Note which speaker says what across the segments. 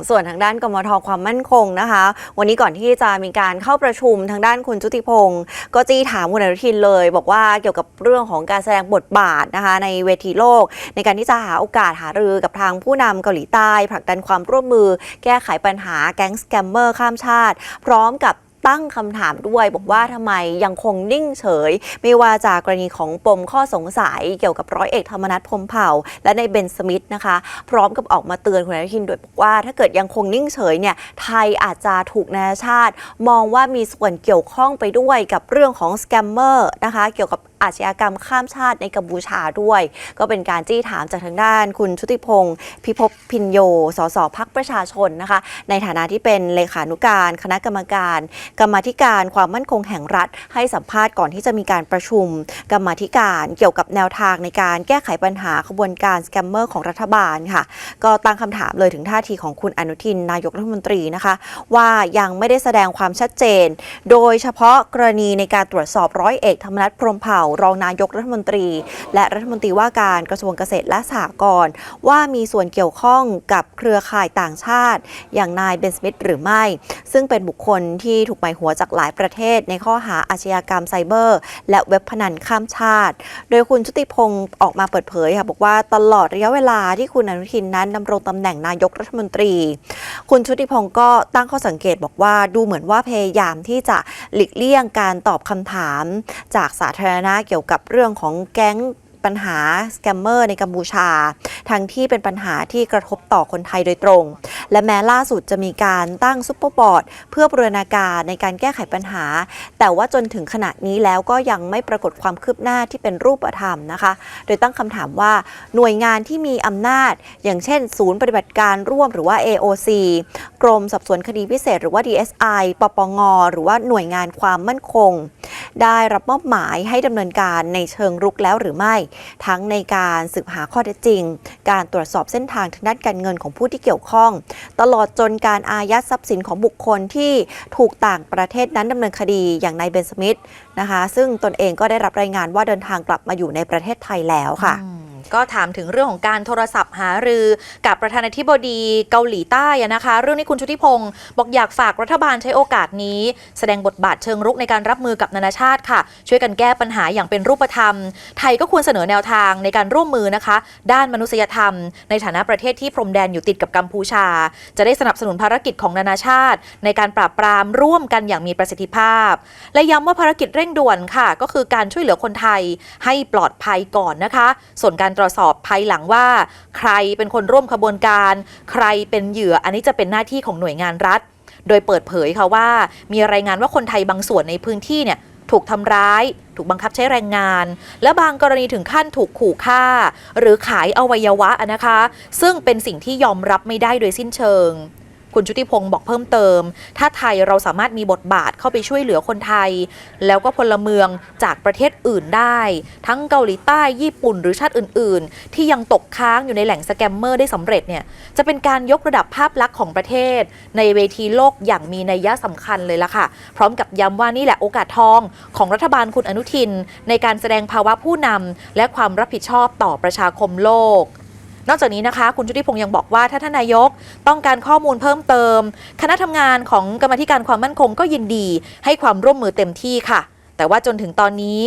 Speaker 1: ส่วนทางด้านกมทความมั่นคงนะคะ วันนี้ก่อนที่จะมีการเข้าประชุมทางด้านคุณจุติพงศ์ก็จี้ถามคุณอนุทินเลย บอกว่าเกี่ยวกับเรื่องของการแสดงบทบาทนะคะในเวทีโลก ในการที่จะหาโอกาสหารือกับทางผู้นำเกาหลีใต้ผลักดันความร่วมมือ แก้ไขปัญหาแก๊งสแกมเมอร์ข้ามชาติ พร้อมกับ ตั้งคำถามด้วย บอกว่าทำไมยังคงนิ่งเฉย ไม่ว่าจากกรณีของปมข้อสงสัยเกี่ยวกับร้อยเอกธรรมนัฐพมเผ่า และในเบนสมิธนะคะ พร้อมกับออกมาเตือนคุณอนุทินด้วยบอกว่า ถ้าเกิดยังคงนิ่งเฉยเนี่ยไทยอาจจะถูกนานาชาติ มองว่ามีส่วนเกี่ยวข้องไปด้วยกับเรื่องของสแกมเมอร์นะคะ เกี่ยวกับ อาชญากรรมข้ามชาติในกัมพูชาด้วย ก็เป็นการจี้ถามจากทางด้านคุณชุติพงศ์พิภพพินโย สสพักประชาชนนะคะ ในฐานะที่เป็นเลขานุการ คณะกรรมการ กรรมธิการความมั่นคงแห่งรัฐ ให้สัมภาษณ์ก่อนที่จะมีการประชุม กรรมธิการเกี่ยวกับแนวทางในการแก้ไขปัญหาขบวนการสแกมเมอร์ของรัฐบาลค่ะ ก็ตั้งคำถามเลยถึงท่าทีของคุณอนุทินนายกรัฐมนตรีนะคะ ว่ายังไม่ได้แสดงความชัดเจน โดยเฉพาะกรณีในการตรวจสอบร้อยเอกธรรมนัฐพรมเผ่ารองนายกรัฐมนตรี และรัฐมนตรีว่าการกระทรวงเกษตรและสหกรณ์ว่ามีส่วนเกี่ยวข้องกับเครือข่ายต่างชาติ อย่างนายเบนสมิธหรือไม่ ซึ่งเป็นบุคคลที่ถูกหมายหัวจากหลายประเทศ ในข้อหาอาชญากรรมไซเบอร์ และเว็บพนันข้ามชาติ โดยคุณชุติพงศ์ออกมาเปิดเผยค่ะบอกว่าตลอดระยะเวลาที่คุณอนุทินนั้นดำรงตำแหน่งนายกรัฐมนตรี คุณชุติพงศ์ก็ตั้งข้อสังเกตบอกว่าดูเหมือนว่าพยายามที่จะหลีกเลี่ยงการตอบคำถาม จากสาธารณะเกี่ยวกับเรื่องของแก๊งปัญหาสแกมเมอร์ในกัมพูชา ทั้งที่เป็นปัญหาที่กระทบต่อคนไทยโดยตรง และแม้ล่าสุดจะมีการตั้งซุปเปอร์บอร์ดเพื่อบูรณาการในการแก้ไขปัญหา แต่ว่าจนถึงขณะนี้แล้วก็ยังไม่ปรากฏความคืบหน้าที่เป็นรูปธรรมนะคะ โดยตั้งคำถามว่าหน่วยงานที่มีอำนาจ อย่างเช่น ศูนย์ปฏิบัติการร่วมหรือว่า AOC กรมสอบสวนคดีพิเศษ หรือว่า DSI ปปงหรือว่าหน่วยงานความมั่นคง ได้รับมอบหมายให้ดำเนินการในเชิงรุกแล้วหรือไม่ ทั้งในการสืบหาข้อเท็จจริง การตรวจสอบเส้นทางทางด้านการเงินของผู้ที่เกี่ยวข้อง ตลอดจนการอายัดทรัพย์สินของบุคคลที่ถูกต่างประเทศนั้นดำเนินคดีอย่างนายเบนสมิธนะคะ ซึ่งตนเองก็ได้รับรายงานว่าเดินทางกลับมาอยู่ในประเทศไทยแล้วค่ะ
Speaker 2: ก็ถามถึงเรื่องของการโทรศัพท์หารือกับประธานาธิบดีเกาหลีใต้นะคะ เรื่องนี้คุณชุติพงศ์บอกอยากฝากรัฐบาลใช้โอกาสนี้ แสดงบทบาทเชิงรุกในการรับมือกับนานาชาติค่ะ ช่วยกันแก้ปัญหาอย่างเป็นรูปธรรม ไทยก็ควรเสนอแนวทางในการร่วมมือนะคะ ด้านมนุษยธรรม ในฐานะประเทศที่พรมแดนอยู่ติดกับกัมพูชา จะได้สนับสนุนภารกิจของนานาชาติ ในการปราบปรามร่วมกันอย่างมีประสิทธิภาพ และย้ำว่าภารกิจเร่งด่วนค่ะ ก็คือการช่วยเหลือคนไทยให้ปลอดภัยก่อนนะคะ ส่วนการตรวจสอบภายหลังว่า ใครเป็นคนร่วมขบวนการ ใครเป็นเหยื่ออันนี้จะเป็นหน้าที่ของหน่วยงานรัฐ โดยเปิดเผยค่ะว่า มีรายงานว่าคนไทยบางส่วนในพื้นที่เนี่ยถูกทำร้าย ถูกบังคับใช้แรงงาน และบางกรณีถึงขั้นถูกขู่ฆ่า หรือขายอวัยวะนะคะ ซึ่งเป็นสิ่งที่ยอมรับไม่ได้โดยสิ้นเชิง คุณชุติพงศ์บอกเพิ่มเติม ถ้าไทยเราสามารถมีบทบาทเข้าไปช่วยเหลือคนไทย แล้วก็พลเมืองจากประเทศอื่นได้ ทั้งเกาหลีใต้ญี่ปุ่นหรือชาติอื่น ๆ ที่ยังตกค้างอยู่ในแหล่งสแกมเมอร์ได้สำเร็จเนี่ยจะเป็นการยกระดับภาพลักษณ์ของประเทศ ในเวทีโลกอย่างมีนัยยะสำคัญเลยล่ะค่ะ พร้อมกับย้ำว่านี่แหละโอกาสทองของรัฐบาลคุณอนุทิน ในการแสดงภาวะผู้นำและความรับผิดชอบต่อประชาคมโลก นอกจากนี้นะคะ คุณชุติพงศ์ยังบอกว่าถ้าท่านนายกต้องการข้อมูลเพิ่มเติม คณะทำงานของกรรมาธิการความมั่นคงก็ยินดี ให้ความร่วมมือเต็มที่ค่ะ แต่ว่าจนถึงตอนนี้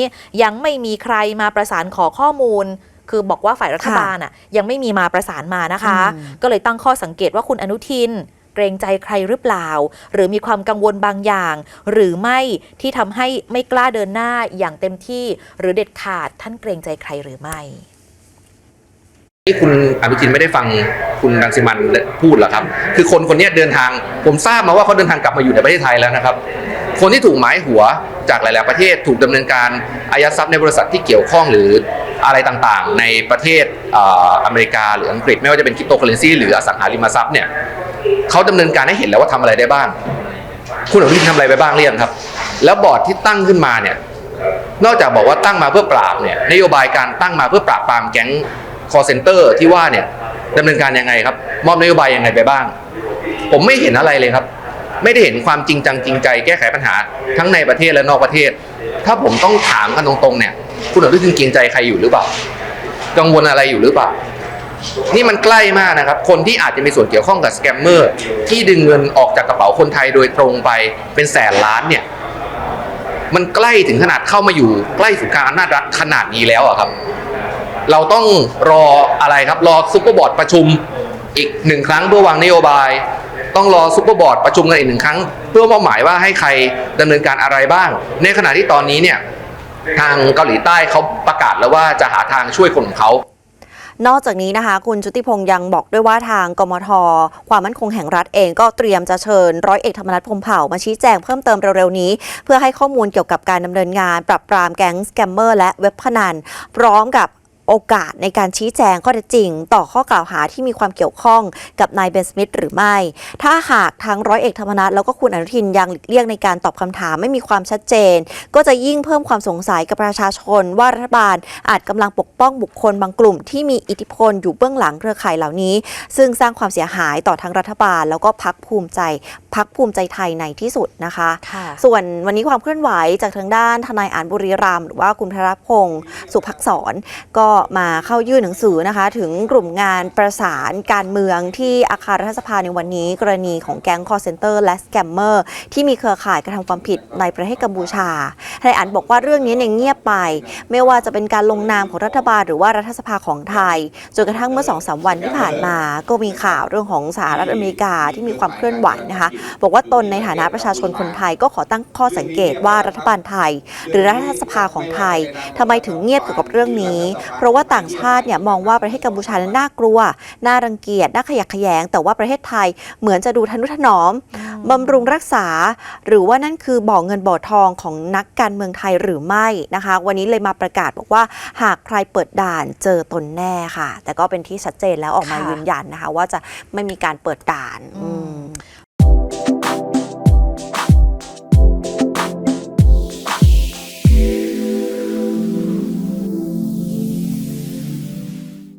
Speaker 2: ยังไม่มีใครมาประสานขอข้อมูลคือบอกว่าฝ่ายรัฐบาลอะยังไม่มีมาประสานมานะคะ
Speaker 1: อืม
Speaker 2: ก็เลยตั้งข้อสังเกตว่าคุณอนุทิน เกรงใจใครหรือเปล่า หรือมีความกังวลบางอย่าง หรือไม่ที่ทำให้ไม่กล้าเดินหน้าอย่างเต็มที่ หรือเด็ดขาดท่านเกรงใจใครหรือไม่
Speaker 3: ที่คุณอนุทินไม่ได้ฟังคุณรังสิมันพูดเหรอครับ คือคนคนนี้เดินทาง ผมทราบมาว่าเขาเดินทางกลับมาอยู่ในประเทศไทยแล้วนะครับ คนที่ถูกหมายหัวจากหลาย ๆ ประเทศถูกดำเนินการอายัดทรัพย์ในบริษัทที่เกี่ยวข้องหรืออะไรต่าง ๆ ในประเทศเอ่ออเมริกาหรืออังกฤษ ไม่ว่าจะเป็นคริปโตเคอเรนซีหรืออสังหาริมทรัพย์เนี่ยเขาดำเนินการให้เห็นแล้วว่าทำอะไรได้บ้าง คุณอนุทินทำอะไรไปบ้างเรียงครับ แล้วบอร์ดที่ตั้งขึ้นมาเนี่ยนอกจากบอกว่าตั้งมาเพื่อปราบเนี่ยนโยบายการตั้งมาเพื่อปราบปรามแก๊ง call center ที่ว่าเนี่ยดำเนินการยังไงครับ มอบนโยบายยังไงไปบ้าง ผมไม่เห็นอะไรเลยครับ ไม่ได้เห็นความจริงจังจริงใจแก้ไขปัญหาทั้งในประเทศและนอกประเทศ ถ้าผมต้องถามกันตรงๆเนี่ย คุณอนุทินเกรงใจใครอยู่หรือเปล่า กังวลอะไรอยู่หรือเปล่า นี่มันใกล้มากนะครับ คนที่อาจจะมีส่วนเกี่ยวข้องกับสแกมเมอร์ที่ดึงเงินออกจากกระเป๋าคนไทยโดยตรงไปเป็นแสนล้านเนี่ยมันใกล้ถึงขนาดเข้ามาอยู่ใกล้สู่การอำนาจรัฐขนาดนี้แล้วอะครับ เราต้องรออะไรครับ รอซุปเปอร์บอร์ดประชุมอีกหนึ่งครั้งเพื่อวางนโยบาย ต้องรอซุปเปอร์บอร์ดประชุมกันอีกหนึ่งครั้ง เพื่อมอบหมายว่าให้ใครดำเนินการอะไรบ้าง ในขณะที่ตอนนี้เนี่ยทางเกาหลีใต้เขาประกาศแล้วว่าจะหาทางช่วยคนของเขา
Speaker 1: นอกจากนี้นะคะ คุณจุติพงษ์ยังบอกด้วยว่าทางกมท ความมั่นคงแห่งรัฐเองก็เตรียมจะเชิญร้อยเอกธรรมนัฐพรมเผ่ามาชี้แจงเพิ่มเติมเร็วๆนี้ เพื่อให้ข้อมูลเกี่ยวกับการดำเนินงาน ปรับปรามแก๊งสแกมเมอร์และเว็บพนันพร้อมกับ โอกาสในการชี้แจงข้อเท็จจริง ต่อข้อกล่าวหาที่มีความเกี่ยวข้องกับนายเบนสมิธหรือไม่ ถ้าหากทั้งร้อยเอกธรรมนัฐแล้วก็คุณอนุทินยังหลีกเลี่ยงในการตอบคำถามไม่มีความชัดเจน ก็จะยิ่งเพิ่มความสงสัยกับประชาชน ว่ารัฐบาลอาจกำลังปกป้องบุคคลบางกลุ่ม ที่มีอิทธิพลอยู่เบื้องหลังเครือข่ายเหล่านี้ ซึ่งสร้างความเสียหายต่อทั้งรัฐบาลแล้วก็พักภูมิใจ พักภูมิใจไทยในที่สุดนะคะ
Speaker 2: ค่ะ
Speaker 1: ส่วนวันนี้ความเคลื่อนไหวจากทางด้านทนายอ่านบุรีรัมย์หรือว่าคุณพระพงศ์สุภักษรก็มาเข้ายื่นหนังสือนะคะ ถึงกลุ่มงานประสานการเมืองที่อาคารรัฐสภาในวันนี้ กรณีของแก๊งคอร์เซนเตอร์และสแกมเมอร์ที่มีเครือข่ายกระทำความผิดในประเทศกัมพูชาทนายอ่านบอกว่าเรื่องนี้เนี่ยเงียบไป ไม่ว่าจะเป็นการลงนามของรัฐบาลหรือว่ารัฐสภาของไทยจนกระทั่งเมื่อสองสามวันที่ผ่านมา ก็มีข่าวเรื่องของสหรัฐอเมริกาที่มีความเคลื่อนไหวนะคะบอกว่าตนในฐานะประชาชนคนไทยก็ขอตั้งข้อสังเกตว่ารัฐบาลไทย หรือรัฐสภาของไทยทำไมถึงเงียบเกี่ยวกับเรื่องนี้ เพราะว่าต่างชาติเนี่ยมองว่าประเทศกัมพูชานั้นน่ากลัว น่ารังเกียจ น่าขยักขยง แต่ว่าประเทศไทยเหมือนจะดูทนุถนอมบำรุงรักษา หรือว่านั่นคือบ่อเงินบ่อทองของนักการเมืองไทยหรือไม่นะคะ วันนี้เลยมาประกาศบอกว่าหากใครเปิดด่านเจอตนแน่ค่ะ แต่ก็เป็นที่ชัดเจนแล้วออกมา
Speaker 2: ค่ะ
Speaker 1: ยืนยันนะคะ ว่าจะไม่มีการเปิดด่าน
Speaker 2: อื
Speaker 1: อื
Speaker 2: ม
Speaker 1: ม